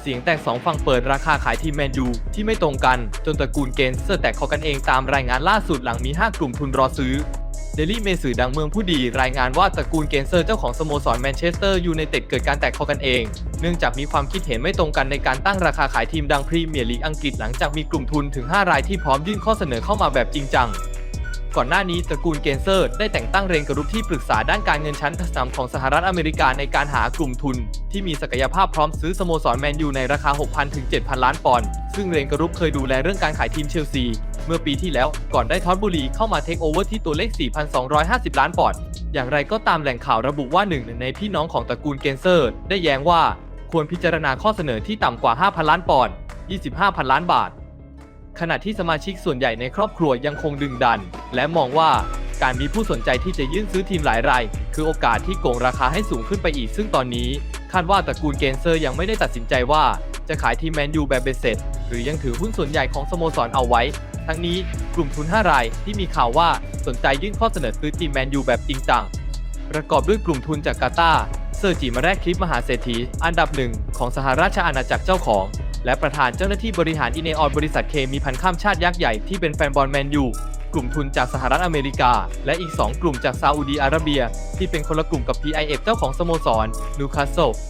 เสียงแตกสองฝั่งเปิดราคาขายทีมแมนยูที่ไม่ตรงกัน จนตระกูลเกนเซอร์แตกคอกันเองตามรายงานล่าสุดหลังมี 5 กลุ่มทุนรอซื้อเดลี่เมสื่อดังเมืองผู้ดี รายงานว่าตระกูลเกนเซอร์เจ้าของสโมสรแมนเชสเตอร์ยูไนเต็ดเกิดการแตกคอกันเอง เนื่องจากมีความคิดเห็นไม่ตรงกันในการตั้งราคาขายทีมดังพรีเมียร์ลีกอังกฤษหลังจากมีกลุ่มทุนถึง 5 รายที่พร้อมยื่นข้อเสนอเข้ามาแบบจริงจัง ก่อนหน้านี้ตระกูลเกนเซอร์ได้แต่งตั้งเรนกรุ๊ปที่ปรึกษาด้านการเงินชั้นนำของสหรัฐอเมริกาในการหากลุ่มทุน ที่มีศักยภาพพร้อมซื้อสโมสรแมนยูในราคา 6,000 ถึง 7,000 ล้านปอนด์ซึ่งเรนกรุ๊ปเคยดูแลเรื่องการขายทีมเชลซี เมื่อปีที่แล้วก่อนได้ทอตบุรีเข้ามาเทคโอเวอร์ที่ตัวเลข 4,250 ล้านปอนด์อย่างไรก็ตามแหล่งข่าวระบุว่าหนึ่งในพี่น้องของตระกูลเกนเซอร์ ได้แย้งว่า ควรพิจารณาข้อเสนอที่ต่ำกว่า 5,000 ล้านปอนด์25,000 ล้านบาท ขณะที่สมาชิกส่วนใหญ่ในครอบครัวยังคงดึงดัน และมองว่าการมีผู้สนใจที่จะยื่นซื้อทีมหลายราย คือโอกาสที่โกงราคาให้สูงขึ้นไปอีก ซึ่งตอนนี้คาดว่าตระกูลเกนเซอร์ยังไม่ได้ตัดสินใจว่า จะขายทีมแมนยูแบบเบสเซ็ตหรือยังถือหุ้นส่วนใหญ่ของสโมสรเอาไว้ ทั้งนี้กลุ่มทุน 5 รายที่มีข่าวว่าสนใจยื่นข้อเสนอซื้อทีมแมนยูแบบจริงจังประกอบด้วยกลุ่มทุนจากกาตาร์เซอร์จิมาแรกคลิปมหาเศรษฐี อันดับหนึ่งของสหราชอาณาจักรเจ้าของ และประธานเจ้าหน้าที่บริหารอินเนออนบริษัทเคมีพันข้ามชาติยักษ์ใหญ่ที่เป็นแฟนบอลแมนยูกลุ่มทุนจากสหรัฐอเมริกา และอีก 2 กลุ่มจากซาอุดีอาระเบีย ที่เป็นคนละกลุ่มกับ PIF เจ้าของสโมสรนูคาสเซิล